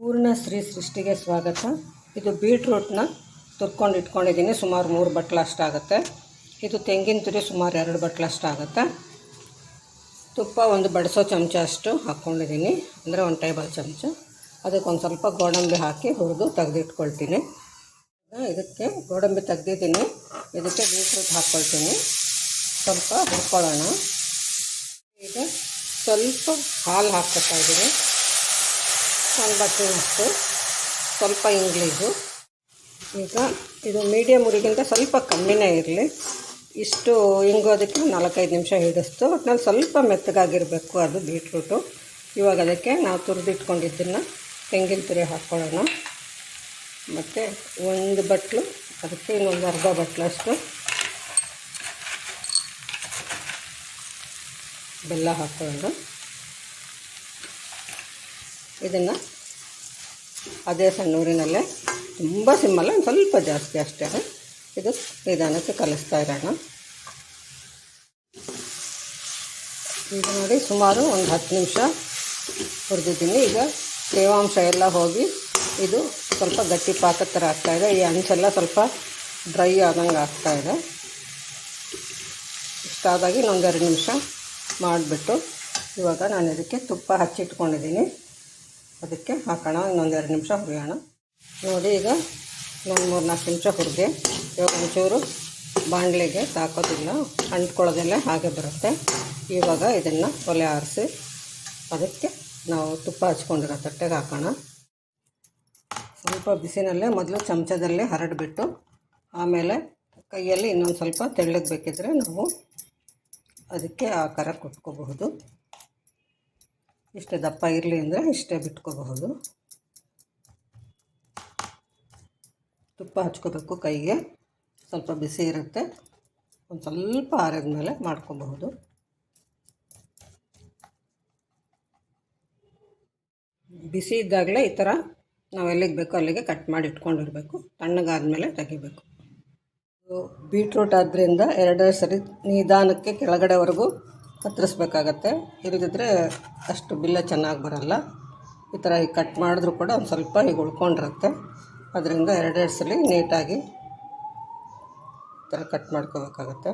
ಪೂರ್ಣ ಶ್ರೀ ಸೃಷ್ಟಿಗೆ ಸ್ವಾಗತ. ಇದು ಬೀಟ್ರೂಟ್ನ ತುರ್ಕೊಂಡು ಇಟ್ಕೊಂಡಿದ್ದೀನಿ. ಸುಮಾರು ಮೂರು ಬಟ್ಲು ಅಷ್ಟಾಗುತ್ತೆ ಇದು ತೆಂಗಿನ ತುರಿ ಸುಮಾರು ಎರಡು ಬಟ್ಲು ಅಷ್ಟಾಗುತ್ತೆ ತುಪ್ಪ ಒಂದು ಬಡಿಸೋ ಚಮಚ ಅಷ್ಟು ಹಾಕ್ಕೊಂಡಿದ್ದೀನಿ. ಅಂದರೆ ಒಂದು ಟೇಬಲ್ ಚಮಚ. ಅದಕ್ಕೆ ಒಂದು ಸ್ವಲ್ಪ ಗೋಡಂಬಿ ಹಾಕಿ ಹುರಿದು ತೆಗೆದಿಟ್ಕೊಳ್ತೀನಿ. ಇದಕ್ಕೆ ಗೋಡಂಬಿ ತೆಗ್ದಿದ್ದೀನಿ. ಇದಕ್ಕೆ ಬೀಟ್ರೂಟ್ ಹಾಕ್ಕೊಳ್ತೀನಿ. ಸ್ವಲ್ಪ ಹುರ್ಕೊಳ್ಳೋಣ. ಈಗ ಸ್ವಲ್ಪ ಹಾಲು ಹಾಕ್ಕೊತಾ ಇದ್ದೀನಿ ಬಟ್ಟೆ ಅಷ್ಟು ಸ್ವಲ್ಪ ಇಂಗ್ಲೀಷು ಈಗ ಇದು ಮೀಡಿಯಮ್ ಉರಿಗಿಂತ ಸ್ವಲ್ಪ ಕಮ್ಮಿನೇ ಇರಲಿ. ಇಷ್ಟು ಹಿಂಗೋದಕ್ಕೆ ನಾಲ್ಕೈದು ನಿಮಿಷ ಹಿಡಿಸ್ತು. ಒಟ್ನಲ್ಲಿ ಸ್ವಲ್ಪ ಮೆತ್ತಗಾಗಿರಬೇಕು, ಅದು ಬೀಟ್ರೂಟು. ಇವಾಗ ಅದಕ್ಕೆ ನಾವು ತುರಿದಿಟ್ಕೊಂಡಿದ್ದನ್ನು ತೆಂಗಿನ ತುರಿ ಹಾಕ್ಕೊಳ್ಳೋಣ ಮತ್ತು ಒಂದು ಬಟ್ಲು, ಅದಕ್ಕೆ ಇನ್ನೊಂದು ಅರ್ಧ ಬಟ್ಲಷ್ಟು ಬೆಲ್ಲ ಹಾಕ್ಕೊಳ್ಳೋಣ ಇದನ್ನು ಅದೇ ಸಣ್ಣ ಊರಿನಲ್ಲೇ ತುಂಬ ಸಿಮ್ಮಲ್ಲ ಒಂದು ಸ್ವಲ್ಪ ಜಾಸ್ತಿ ಅಷ್ಟೇ. ಇದು ನಿಧಾನಕ್ಕೆ ಕಲಿಸ್ತಾ ಇರೋಣ. ಈಗ ನೋಡಿ ಸುಮಾರು ಒಂದು ಹತ್ತು ನಿಮಿಷ ಹುರಿದಿದ್ದೀನಿ. ಈಗ ತೇವಾಂಶ ಎಲ್ಲ ಹೋಗಿ ಇದು ಸ್ವಲ್ಪ ಗಟ್ಟಿ ಪಾಕದ ಥರ ಆಗ್ತಾಯಿದೆ ಈ ಅಂಚೆಲ್ಲ ಸ್ವಲ್ಪ ಡ್ರೈ ಆದಂಗೆ ಆಗ್ತಾಯಿದೆ ಇಷ್ಟಾದಾಗಿ ಇನ್ನೊಂದೆರಡು ನಿಮಿಷ ಮಾಡಿಬಿಟ್ಟು ಇವಾಗ ನಾನು ಇದಕ್ಕೆ ತುಪ್ಪ ಹಚ್ಚಿಟ್ಕೊಂಡಿದ್ದೀನಿ. ಅದಕ್ಕೆ ಹಾಕೋಣ ಇನ್ನೊಂದೆರಡು ನಿಮಿಷ ಹುರಿಯೋಣ. ನೋಡಿ ಈಗ ಇನ್ನೊಂದು ಮೂರು ನಾಲ್ಕು ನಿಮಿಷ ಹುರಿದೆ, ಇವಾಗ ಒಂಚೂರು ಬಾಣಲೆಗೆ ತಾಕೋದಿಲ್ಲ ಅಂಟ್ಕೊಳ್ಳೋದೆಲ್ಲ ಹಾಗೆ ಬರುತ್ತೆ. ಇವಾಗ ಇದನ್ನು ಒಲೆ ಆರಿಸಿ ಅದಕ್ಕೆ ನಾವು ತುಪ್ಪ ಹಚ್ಕೊಂಡಿರೋ ತಟ್ಟೆಗೆ ಹಾಕೋಣ. ಸ್ವಲ್ಪ ಬಿಸಿನಲ್ಲೇ ಮೊದಲು ಚಮಚದಲ್ಲೇ ಹರಡಿಬಿಟ್ಟು, ಆಮೇಲೆ ಕೈಯಲ್ಲಿ ಇನ್ನೊಂದು ಸ್ವಲ್ಪ ತೆಳ್ಳಗೆ ಬೇಕಿದ್ರೆ ನಾವು ಅದಕ್ಕೆ ಆಕಾರ ಕೊಟ್ಕೋಬಹುದು. ಇಷ್ಟೇ ದಪ್ಪ ಇರಲಿ ಅಂದರೆ ಇಷ್ಟೇ ಬಿಟ್ಕೋಬಹುದು. ತುಪ್ಪ ಹಚ್ಕೋಬೇಕು ಕೈಗೆ. ಸ್ವಲ್ಪ ಬಿಸಿ ಇರುತ್ತೆ. ಒಂದು ಸ್ವಲ್ಪ ಆರಿದ ಮೇಲೆ ಮಾಡ್ಕೋಬಹುದು. ಬಿಸಿ ಇದ್ದಾಗಲೇ ಈ ಥರ ನಾವು ಎಲ್ಲಿಗೆ ಬೇಕೋ ಅಲ್ಲಿಗೆ ಕಟ್ ಮಾಡಿ ಇಟ್ಕೊಂಡಿರಬೇಕು. ತಣ್ಣಗಾದ್ಮೇಲೆ ತೆಗಿಬೇಕು. ಬೀಟ್ರೂಟ್ ಆದ್ದರಿಂದ ಎರಡೇ ಸರಿ ನಿಧಾನಕ್ಕೆ ಕೆಳಗಡೆವರೆಗೂ ಕತ್ತರಿಸ್ಬೇಕಾಗತ್ತೆ. ಇಲ್ಲದಿದ್ದರೆ ಅಷ್ಟು ಬಿಲ್ಲ ಚೆನ್ನಾಗಿ ಬರಲ್ಲ. ಈ ಥರ ಈಗ ಕಟ್ ಮಾಡಿದ್ರೂ ಕೂಡ ಒಂದು ಸ್ವಲ್ಪ ಈಗ ಉಳ್ಕೊಂಡಿರುತ್ತೆ. ಅದರಿಂದ ಎರಡೆರಡು ಸಲ ನೀಟಾಗಿ ಈ ಥರ ಕಟ್ ಮಾಡ್ಕೋಬೇಕಾಗತ್ತೆ.